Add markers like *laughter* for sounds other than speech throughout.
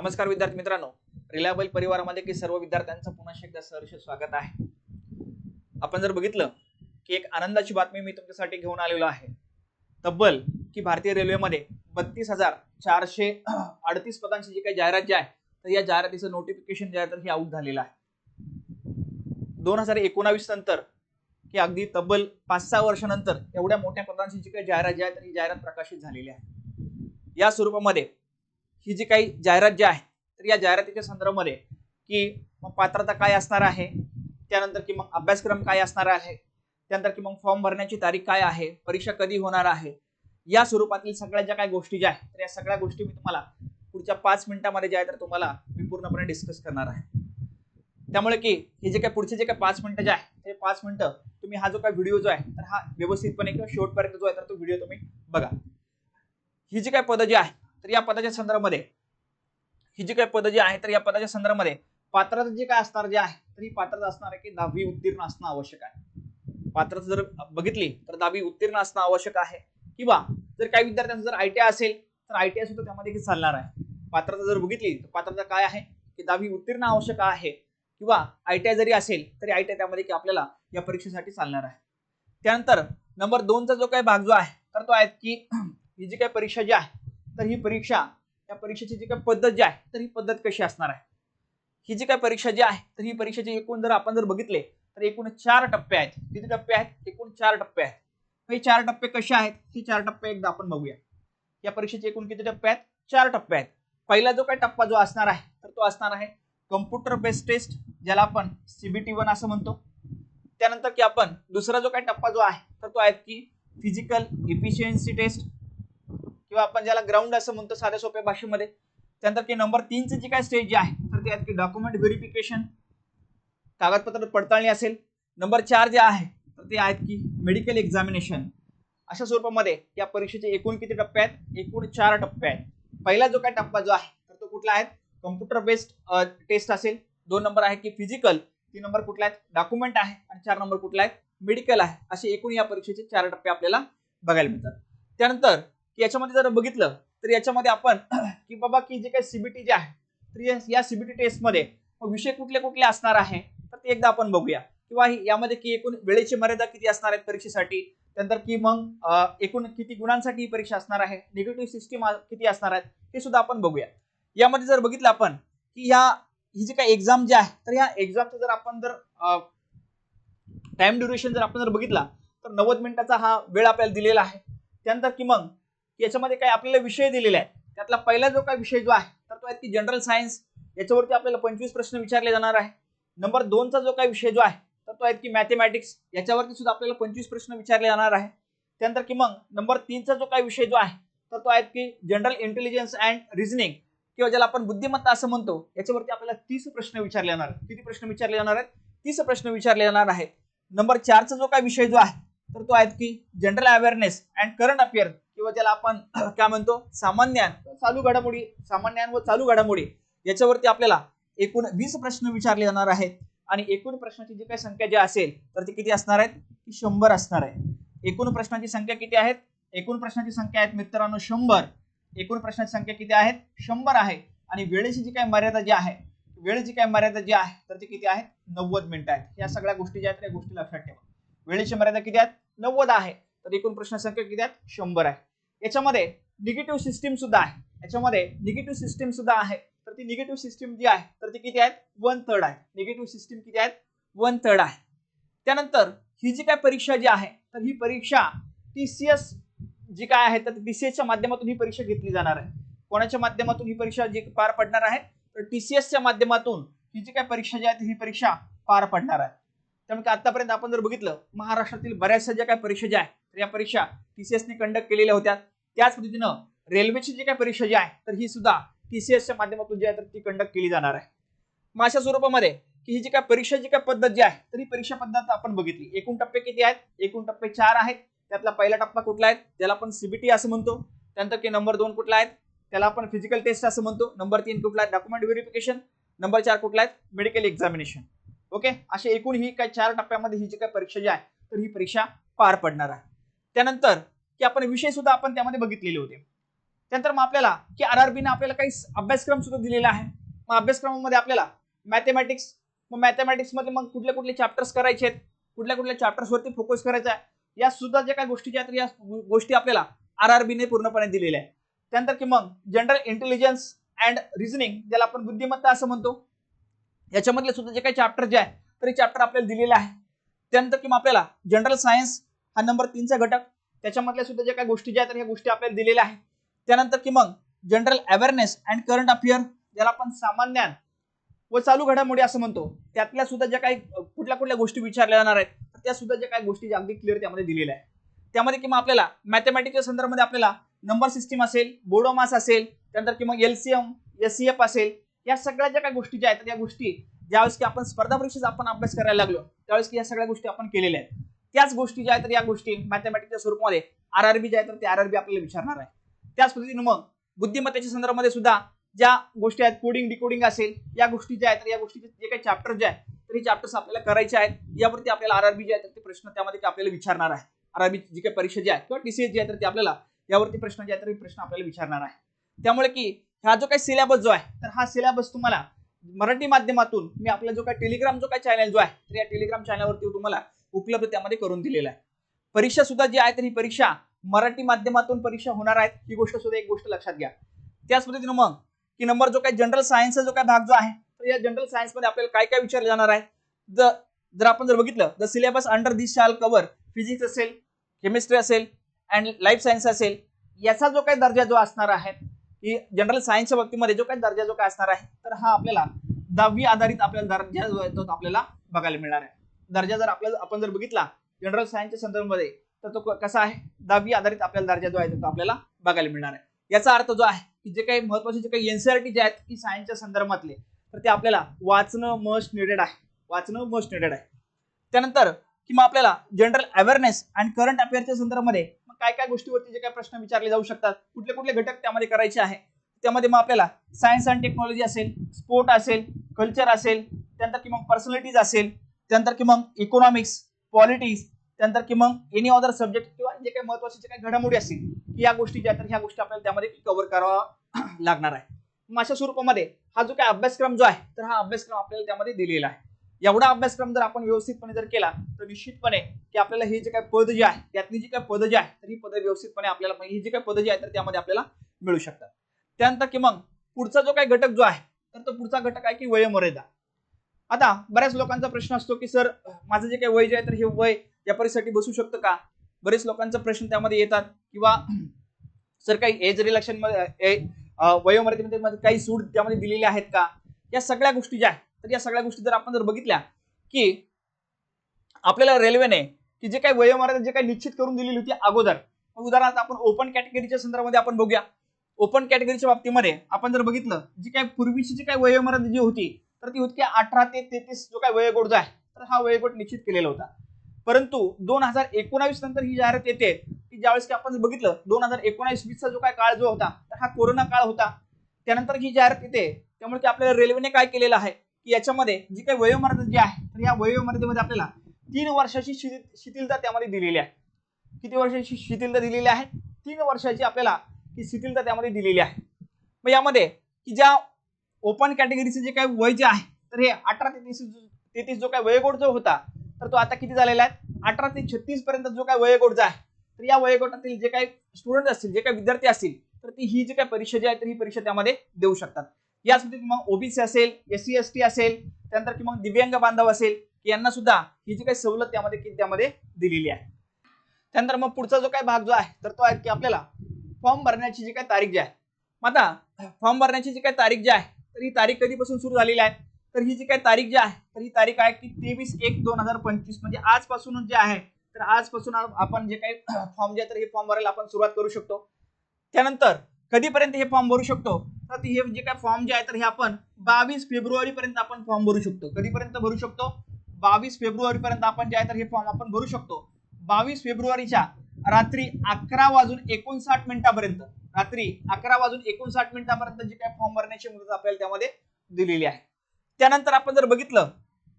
नमस्कार विद्यार्थी मित्रांनो. रिलायबल परिवारामध्ये की सर्व विद्यार्थ्यांचं पुन्हा एकदा सहर्ष स्वागत आहे. आपण जर बघितलं की एक आनंदाची बातमी मी तुमच्यासाठी घेऊन आलेलो आहे. तब्बल की भारतीय रेल्वेमध्ये बत्तीस हजार चारशे अडतीस पदांची जी काही जाहिरात जी आहे तर या जाहिरातीचं नोटिफिकेशन जे आहे तर हे आऊट झालेलं आहे. दोन हजार एकोणावीस नंतर की अगदी तब्बल पाच सहा वर्षानंतर एवढ्या मोठ्या पदांची जी काही जाहिरात जी आहे तर ही जाहिरात प्रकाशित झालेली आहे. या स्वरूपामध्ये ही जी काही जाहिरात जी आहे तर या जाहिरातीच्या संदर्भामध्ये की मग पात्रता काय असणार आहे त्यानंतर की मग अभ्यासक्रम काय असणार आहे त्यानंतर की मग फॉर्म भरण्याची तारीख काय आहे परीक्षा कधी होणार आहे या स्वरूपातील सगळ्या ज्या काही गोष्टी ज्या आहेत तर या सगळ्या गोष्टी मी तुम्हाला पुढच्या पाच मिनिटामध्ये जे आहे तर तुम्हाला मी पूर्णपणे डिस्कस करणार आहे. त्यामुळे की हे जे काही पुढचे जे काही पाच मिनिटं जे आहे ते पाच मिनिटं तुम्ही हा जो काही व्हिडिओ जो आहे तर हा व्यवस्थितपणे किंवा शेवटपर्यंत जो आहे तर तो व्हिडिओ तुम्ही बघा. ही जी काही पदं जी आहे तर या पदाच्या संदर्भामध्ये ही जी काही पदं जी आहे तर या पदाच्या संदर्भामध्ये पात्रता जे काय असणार जे आहे तर ही पात्रता असणार आहे की दहावी उत्तीर्ण असणं आवश्यक आहे. पात्रता जर बघितली तर दहावी उत्तीर्ण असणं आवश्यक आहे. किंवा जर काही विद्यार्थ्यांचं जर आयटीआय असेल तर आयटीआय सुद्धा त्यामध्ये की चालणार आहे. पात्रता जर बघितली तर पात्रता काय आहे की दहावी उत्तीर्ण आवश्यक आहे. किंवा आयटीआय जरी असेल तरी आयटीआय त्यामध्ये की आपल्याला या परीक्षेसाठी चालणार आहे. त्यानंतर नंबर दोनचा जो काही भाग जो आहे तर तो आहे की ही जी काही परीक्षा जी आहे तर ही परीक्षा या परीक्षेची जी काही पद्धत जी आहे तर ही पद्धत कशी असणार आहे? ही जी काही परीक्षा जी आहे तर ही परीक्षेची एकूण जर आपण जर बघितले तर एकूण चार टप्पे आहेत. किती टप्पे आहेत? एकूण चार टप्पे आहेत. हे चार टप्पे कसे आहेत? हे चार टप्पे एकदा आपण बघूया. या परीक्षेचे एकूण किती टप्पे आहेत? चार टप्पे आहेत. पहिला जो काही टप्पा जो असणार आहे तर तो असणार आहे कम्प्युटर बेस्ड टेस्ट ज्याला आपण सीबीटी वन असं म्हणतो. त्यानंतर की आपण दुसरा जो काही टप्पा जो आहे तर तो आहे की फिजिकल इफिशियन्सी टेस्ट किंवा आपण ज्याला ग्राउंड असं म्हणतो साध्या सोप्या भाषेमध्ये त्यानंतर की नंबर तीनचे जी काय स्टेज आहे तर ते आहेत की डॉक्युमेंट व्हेरिफिकेशन कागदपत्र पडताळणी असेल. नंबर चार जे आहे तर ते आहेत की मेडिकल एक्झामिनेशन अशा स्वरूपामध्ये या परीक्षेचे एकूण किती टप्पे आहेत? एकूण चार टप्पे आहेत. पहिला जो काय टप्पा जो आहे तर तो कुठला आहे? कम्प्युटर बेस्ड टेस्ट असेल. दोन नंबर आहे की फिजिकल तीन नंबर कुठला आहे? डॉक्युमेंट आहे. आणि चार नंबर कुठला आहे? मेडिकल आहे. असे एकूण या परीक्षेचे चार टप्पे आपल्याला बघायला मिळतात. त्यानंतर याच्यामध्ये जर बघितलं तर याच्यामध्ये आपण *clears throat* की बाबा की जे काही सीबीटी जे आहे तर या सीबीटी टेस्टमध्ये विषय कुठले कुठले असणार आहे? तर ते एकदा आपण बघूया. किंवा यामध्ये की एकूण वेळेची मर्यादा किती असणार आहेत परीक्षेसाठी? त्यानंतर की मग एकूण किती गुणांसाठी ही परीक्षा असणार आहे? निगेटिव्ह सिस्टीम किती असणार आहेत? हे सुद्धा आपण बघूया. यामध्ये जर बघितलं आपण की ह्या ही जी काही एक्झाम जी आहे तर ह्या एक्झामचं जर आपण जर टाइम ड्युरेशन जर आपण जर बघितला तर नव्वद मिनिटाचा हा वेळ आपल्याला दिलेला आहे. त्यानंतर की मग याच्यामध्ये काही आपल्याला विषय दिलेले आहेत. त्यातला पहिला जो काही विषय जो आहे तर तो आहे की जनरल सायन्स याच्यावरती आपल्याला पंचवीस प्रश्न विचारले जाणार आहे. नंबर दोनचा जो काही विषय जो आहे तर तो आहे की मॅथमॅटिक्स याच्यावरती सुद्धा आपल्याला पंचवीस प्रश्न विचारले जाणार आहे. त्यानंतर की मग नंबर तीनचा जो काही विषय जो आहे तर तो आहे की जनरल इंटेलिजन्स अँड रिझनिंग किंवा ज्याला आपण बुद्धिमत्ता असं म्हणतो याच्यावरती आपल्याला तीस प्रश्न विचारले जाणार आहेत. किती प्रश्न विचारले जाणार आहेत? तीस प्रश्न विचारले जाणार आहेत. नंबर चारचा जो काही विषय जो आहे तर तो आहे की general awareness and current affair किंवा ज्याला आपण *clears throat* काय म्हणतो? सामान्य चालू घडामोडी सामान्य व चालू घडामोडी याच्यावरती आपल्याला एकूण वीस प्रश्न विचारले जाणार आहेत. आणि एकूण प्रश्नाची जी काही संख्या जी असेल तर ती किती असणार आहेत? ती शंभर असणार आहे. एकूण प्रश्नाची संख्या किती आहेत? एकूण प्रश्नाची संख्या आहेत मित्रांनो शंभर. एकूण प्रश्नाची संख्या किती आहेत? शंभर आहे. आणि वेळेची जी काही मर्यादा जी आहे वेळेची काय मर्यादा जी आहे तर ती किती आहे नव्वद मिनिटं आहेत. या सगळ्या गोष्टी ज्या आहेत त्या गोष्टी लक्षात ठेवा. वेळेची मर्यादा किती आहेत? नव्वद आहे. तर एकूण प्रश्न संख्या किती आहेत? शंभर आहे. याच्यामध्ये निगेटिव्ह सिस्टीम सुद्धा आहे. याच्यामध्ये निगेटिव्ह सिस्टीम सुद्धा आहे. तर ती निगेटिव्ह सिस्टीम जी आहे तर ती किती आहेत? वन थर्ड आहे. निगेटिव्ह सिस्टीम किती आहेत? वन थर्ड आहे. त्यानंतर ही जी काय परीक्षा जी आहे तर ही परीक्षा टी सी एस जी काय आहे तर टी सी एसच्या माध्यमातून ही परीक्षा घेतली जाणार आहे. कोणाच्या माध्यमातून ही परीक्षा जी पार पडणार आहे? तर टी सी एसच्या माध्यमातून ही जी काय परीक्षा जी आहे ही परीक्षा पार पडणार आहे. त्यामुळे आतापर्यंत आपण जर बघितलं महाराष्ट्रातील बऱ्याचशा ज्या काय परीक्षा ज्या आहेत तर या परीक्षा टीसीएसने कंडक्ट केलेल्या होत्या. त्याच पद्धतीनं रेल्वेची जी काही परीक्षा जी आहे तर ही सुद्धा टीसीएसच्या माध्यमातून जी आहे तर ती कंडक्ट केली जाणार आहे. मग अशा स्वरूपामध्ये की ही जी काय परीक्षा जी काय पद्धत जी आहे तर ही परीक्षा पद्धत आपण बघितली. एकूण टप्पे किती आहेत? एकूण टप्पे चार आहेत. त्यातला पहिला टप्पा कुठला आहे? त्याला आपण सीबीटी असं म्हणतो. त्यानंतर की नंबर दोन कुठला आहे? त्याला आपण फिजिकल टेस्ट असं म्हणतो. नंबर तीन कुठला आहे? डॉक्युमेंट व्हेरिफिकेशन नंबर चार कुठला आहे? मेडिकल एक्झामिनेशन ओके असे एकूण ही काय चार टप्प्यामध्ये ही जी काय परीक्षा जी आहे तर ही परीक्षा पार पडणार आहे. त्यानंतर की आपण विषय सुद्धा आपण त्यामध्ये बघितलेले होते. त्यानंतर मग आपल्याला की आर आर बीने आपल्याला काही अभ्यासक्रम सुद्धा दिलेला आहे. मग अभ्यासक्रमामध्ये आपल्याला मॅथमॅटिक्स मग मॅथमॅटिक्समध्ये मग कुठले कुठले चॅप्टर्स करायचे आहेत कुठल्या कुठल्या चॅप्टर्सवरती फोकस करायचा आहे या सुद्धा ज्या काही गोष्टी ज्या तर या गोष्टी आपल्याला आर आर बीने पूर्णपणे दिलेल्या आहेत. त्यानंतर की मग जनरल इंटेलिजन्स अँड रिझनिंग ज्याला आपण बुद्धिमत्ता असं म्हणतो याच्यामधले सुद्धा जे काही चॅप्टर जे आहे तर हे चॅप्टर आपल्याला दिलेलं आहे. त्यानंतर की मग आपल्याला जनरल सायन्स हा नंबर तीनचा घटक त्याच्यामधल्या सुद्धा ज्या काही गोष्टी ज्या आहेत तर ह्या गोष्टी आपल्याला दिलेल्या आहेत. त्यानंतर की मग general awareness and current affair ज्याला आपण सामान्य व चालू घडामोडी असं म्हणतो त्यातल्या सुद्धा ज्या काही कुठल्या कुठल्या गोष्टी विचारल्या जाणार आहेत तर त्या सुद्धा ज्या काही गोष्टी अगदी क्लिअर त्यामध्ये दिलेल्या आहेत. त्यामध्ये किंवा आपल्याला मॅथमॅटिकच्या संदर्भामध्ये आपल्याला नंबर सिस्टीम असेल बोडोमास असेल त्यानंतर किंवा L C LCM S C F असेल या सगळ्या ज्या काही गोष्टी ज्या आहेत त्या गोष्टी ज्यावेळेस की आपण स्पर्धा परीक्षेचा आपण अभ्यास करायला लागलो त्यावेळेस की या सगळ्या गोष्टी आपण केलेल्या आहेत. त्याच गोष्टी ज्या आहेत तर या गोष्टी मॅथमॅटिकच्या स्वरूपामध्ये आर आर बी ज्या आहेत तर ते आर आर बी आपल्याला विचारणार आहे. त्याच पद्धतीने मग बुद्धिमत्तेच्या संदर्भामध्ये सुद्धा ज्या गोष्टी आहेत कोडिंग डिकोडिंग असेल या गोष्टी ज्या आहेत तर या गोष्टीचे जे काही चॅप्टर जे आहेत तर हे चॅप्टर्स आपल्याला करायचे आहेत. यावरती आपल्याला आर आर बी जे आहेत तर ते प्रश्न त्यामध्ये आपल्याला विचारणार आहे. आर आर बी जी काही परीक्षा जी आहे किंवा टी सी एस जी आहे तर ते आपल्याला यावरती प्रश्न जे आहेत तर हे प्रश्न आपल्याला विचारणार आहे. त्यामुळे की हा जो काही सिलेबस जो आहे तर हा सिलेबस तुम्हाला मराठी माध्यमातून मी आपला जो काही टेलिग्राम जो काही चॅनल जो आहे तर या टेलिग्राम चॅनलवरती तुम्हाला उपलब्ध त्यामध्ये करून दिलेला आहे. परीक्षा सुद्धा जी आहे तर ही परीक्षा मराठी माध्यमातून परीक्षा होणार आहेत ही गोष्ट सुद्धा एक गोष्ट लक्षात घ्या. त्याच पद्धतीने मग की नंबर जो काही जनरल सायन्सचा जो काय भाग जो आहे तर या जनरल सायन्समध्ये आपल्याला काय काय विचारले जाणार आहे जर जर आपण जर बघितलं the syllabus under this shall cover physics असेल केमिस्ट्री असेल अँड लाईफ सायन्स असेल याचा जो काही दर्जा जो असणार आहे की जनरल सायन्सच्या बाबतीमध्ये जो काही दर्जा जो काय असणार आहे तर हा आपल्याला दहावी आधारित आपल्याला दर्जा जो आहे तो आपल्याला बघायला मिळणार आहे. दर्जा जर आपल्याला आपण जर बघितला जनरल सायन्सच्या संदर्भामध्ये तर तो कसा आहे? दहावी आधारित आपल्याला दर्जा जो आहे तो आपल्याला बघायला मिळणार आहे. याचा अर्थ जो आहे की जे काही महत्त्वाचे जे काही एनसीआरटी जे आहेत की सायन्सच्या संदर्भातले तर ते आपल्याला वाचणं मस्ट निडेड आहे. वाचणं मस्ट निडेड आहे. त्यानंतर किंवा आपल्याला जनरल अवेअरनेस अँड करंट अफेअरच्या संदर्भामध्ये मग काय काय गोष्टीवरती जे काही प्रश्न विचारले जाऊ शकतात कुठले कुठले घटक त्यामध्ये करायचे आहे त्यामध्ये मग आपल्याला सायन्स अँड टेक्नॉलॉजी असेल स्पोर्ट असेल कल्चर असेल त्यानंतर किंवा पर्सनॅलिटीज असेल त्यानंतर की मग इकॉनॉमिक्स पॉलिटिक्स त्यानंतर की मग एनी अदर सब्जेक्ट किंवा जे काही महत्त्वाचे जे काही घडामोडी असतील की या गोष्टी ज्या तर ह्या गोष्टी आपल्याला त्यामध्ये कव्हर करावा *clears throat* लागणार आहे. मग अशा स्वरूपामध्ये हा जो काही अभ्यासक्रम जो आहे तर हा अभ्यासक्रम आपल्याला त्यामध्ये दिलेला आहे. एवढा अभ्यासक्रम जर आपण व्यवस्थितपणे जर केला तर निश्चितपणे की आपल्याला हे जे काही पद जे आहे त्यातली जी काही पद जे आहे तर ही पद व्यवस्थितपणे आपल्याला म्हणजे ही जी काही पद जी आहे तर त्यामध्ये आपल्याला मिळू शकतात. त्यानंतर की मग पुढचा जो काही घटक जो आहे तर तो पुढचा घटक आहे की वयोमर्यादा. आता बऱ्याच लोकांचा प्रश्न असतो की सर माझं जे काही वय जे आहे तर हे वय या परीसाठी बसू शकतं का? बरेच लोकांचा प्रश्न त्यामध्ये येतात किंवा सर काही एज रिलेक्शनमध्ये वयोमर्यादेमध्ये काही सूट त्यामध्ये दिलेल्या आहेत का? या सगळ्या गोष्टी ज्या आहेत तर या सगळ्या गोष्टी जर आपण जर बघितल्या की आपल्याला रेल्वेने की जे काही वयोमर्यादा जे काही निश्चित करून दिलेली होती अगोदर उदाहरणार्थ आपण ओपन कॅटेगरीच्या संदर्भामध्ये आपण बघूया. ओपन कॅटेगरीच्या बाबतीमध्ये आपण जर बघितलं जी काही पूर्वीची जी काही वयोमर्यादा जी होती तर ती होती अठरा ते तेहतीस जो काही वयोगट जो आहे तर हा वयोगट निश्चित केलेला होता. परंतु दोन हजार एकोणावीस नंतर ही जाहिरात येते की ज्यावेळेस की आपण बघितलं दोन हजार एकोणावीस वीसचा जो काय काळ जो होता तर हा कोरोना काळ होता. त्यानंतर ही जाहिरात येते त्यामुळे की आपल्याला रेल्वेने काय केलेलं आहे की याच्यामध्ये जी काही वयोमर्यादा जी आहे तर या वयोमर्यादेमध्ये आपल्याला तीन वर्षाची शिथिलता त्यामध्ये दिलेली आहे. किती वर्षाची शिथिलता दिलेली आहे? तीन वर्षाची आपल्याला ही शिथिलता त्यामध्ये दिलेली आहे. मग यामध्ये की ज्या ओपन कॅटेगरीचे जे काही वय जे आहे तर हे अठरा ते तीस तेहतीस जो काही वयोगट जो होता तर तो आता किती झालेला आहे? अठरा ते छत्तीस पर्यंत जो काही वयोगट जो आहे तर या वयोगटातील जे काही स्टुडंट असतील जे काही विद्यार्थी असतील तर ती ही जी काही परीक्षा जी आहे तर ही परीक्षा त्यामध्ये देऊ शकतात. यासाठी मग ओबीसी असेल एस सी एस टी असेल त्यानंतर किंवा दिव्यांग बांधव असेल यांना सुद्धा ही जी काही सवलत त्यामध्ये त्यामध्ये दिलेली आहे. त्यानंतर मग पुढचा जो काही भाग जो आहे तर तो आहे की आपल्याला फॉर्म भरण्याची जी काही तारीख जी आहे. आता फॉर्म भरण्याची जी काही तारीख जी आहे तर ही तारीख कधीपासून सुरू झालेली आहे? तर ही जी काही तारीख जी आहे तर ही तारीख आहे की तेवीस एक दोन हजार पंचवीस. म्हणजे आजपासून जे आहे तर आजपासून आपण जे काही *clears throat* फॉर्म जे आहे तर हे फॉर्म भरायला आपण सुरुवात करू शकतो. त्यानंतर कधीपर्यंत हे फॉर्म भरू शकतो? तर हे जे काही फॉर्म जे आहे तर हे आपण बावीस फेब्रुवारी पर्यंत आपण फॉर्म भरू शकतो. कधीपर्यंत भरू शकतो? बावीस फेब्रुवारी पर्यंत आपण जे आहे तर हे फॉर्म आपण भरू शकतो. बावीस फेब्रुवारीच्या रात्री अकरा वाजून एकोणसाठ मिनिटापर्यंत. रात्री अकरा वाजून एकोणसाठ मिनिटापर्यंत जे काय फॉर्म भरण्याची मुदत आपल्याला त्यामध्ये दिलेली आहे. त्यानंतर आपण जर बघितलं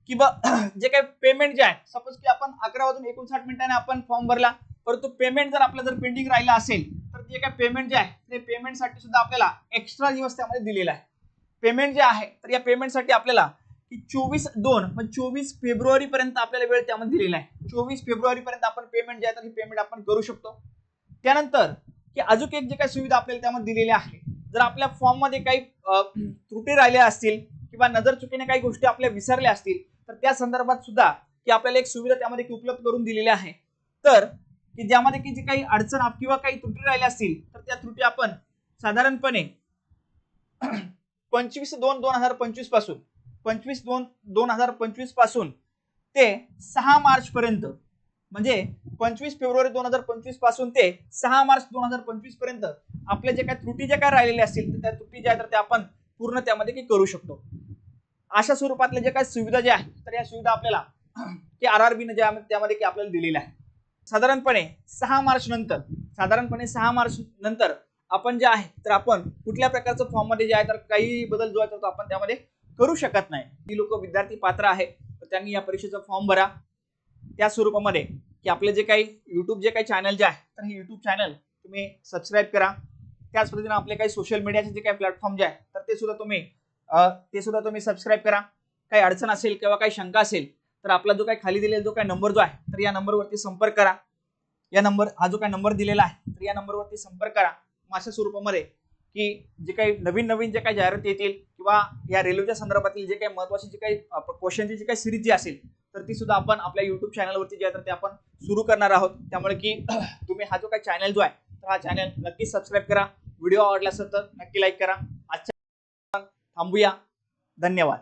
की *clears throat* जे काही पेमेंट जे आहे सपोज की आपण अकरा वाजून एकोणसाठ मिनिटाने आपण फॉर्म भरला परंतु पेमेंट जर आपलं जर पेंडिंग राहिला असेल तर जे काय पेमेंट जे आहे ते पेमेंटसाठी सुद्धा आपल्याला एक्स्ट्रा दिवस त्यामध्ये दिलेला आहे. पेमेंट जे आहे तर या पेमेंटसाठी आपल्याला की चोवीस दोन म्हणजे चोवीस फेब्रुवारी पर्यंत आपल्याला वेळ त्यामध्ये दिलेला आहे. चोवीस फेब्रुवारी पर्यंत आपण पेमेंट जे आहे तर पेमेंट आपण करू शकतो. त्यानंतर की अजून एक जे काही सुविधा आपल्याला त्यामध्ये दिलेल्या आहे जर आपल्या फॉर्ममध्ये काही त्रुटी राहिल्या असतील किंवा नजर चुकीने काही गोष्टी आपल्या विसरल्या असतील तर त्या संदर्भात सुद्धा की आपल्याला एक सुविधा त्यामध्ये उपलब्ध करून दिलेली आहे तर की ज्यामध्ये की जी काही अडचण किंवा काही त्रुटी राहिल्या असतील तर त्या त्रुटी आपण साधारणपणे पंचवीस दोन दोन हजार पंचवीसपासून पंचवीस दोन दोन हजार पंचवीसपासून ते सहा मार्च पर्यंत म्हणजे पंचवीस फेब्रुवारी दोन हजार पंचवीसपासून ते सहा मार्च दोन हजार पंचवीसपर्यंत आपल्या जे काही त्रुटी ज्या काय राहिलेल्या असतील तर त्या त्रुटी ज्या आहेत तर त्या आपण पूर्ण त्यामध्ये की करू शकतो. अशा स्वरूपातल्या ज्या काही सुविधा ज्या आहेत तर या सुविधा आपल्याला की आर आर बीनं ज्या त्यामध्ये की आपल्याला दिलेल्या आहे साधारणपणे सहा मार्च नंतर साधारणपणे सहा मार्च नंतर आपण जे आहे तर आपण कुठल्या प्रकारचं फॉर्ममध्ये जे आहे तर काही बदल जो आहे तर तो आपण त्यामध्ये करू शकत नाही. ती लोक विद्यार्थी पात्र आहे तर त्यांनी या परीक्षेचा फॉर्म भरा. त्या स्वरूपामध्ये की आपले जे काही युट्यूब जे काही चॅनल जे आहे तर हे युट्यूब चॅनल तुम्ही सबस्क्राईब करा. त्याच पद्धतीने आपले काही सोशल मीडियाचे जे काही प्लॅटफॉर्म जे आहे तर ते सुद्धा तुम्ही ते सुद्धा तुम्ही सबस्क्राईब करा. काही अडचण असेल किंवा काही शंका असेल तर आपला जो काही खाली दिलेला जो काही नंबर जो आहे तर या नंबरवरती संपर्क करा. या नंबर हा जो काही नंबर दिलेला आहे तर या नंबरवरती संपर्क करा. मग अशा स्वरूपामध्ये की जे काही नवीन नवीन जे काही जाहिराती येतील किंवा या रेल्वेच्या संदर्भातील जे काही महत्त्वाचे जे काही क्वेश्चनची जी काही सिरीज जी असेल तर ती सुद्धा आपण आपल्या युट्यूब चॅनलवरती जे आहे तर ते आपण सुरू करणार आहोत. त्यामुळे की *clears throat* तुम्ही हा जो काही चॅनल जो आहे तर हा चॅनल नक्की सबस्क्राईब करा. व्हिडिओ आवडला असेल तर नक्की लाईक करा. आजच्या थांबूया. धन्यवाद.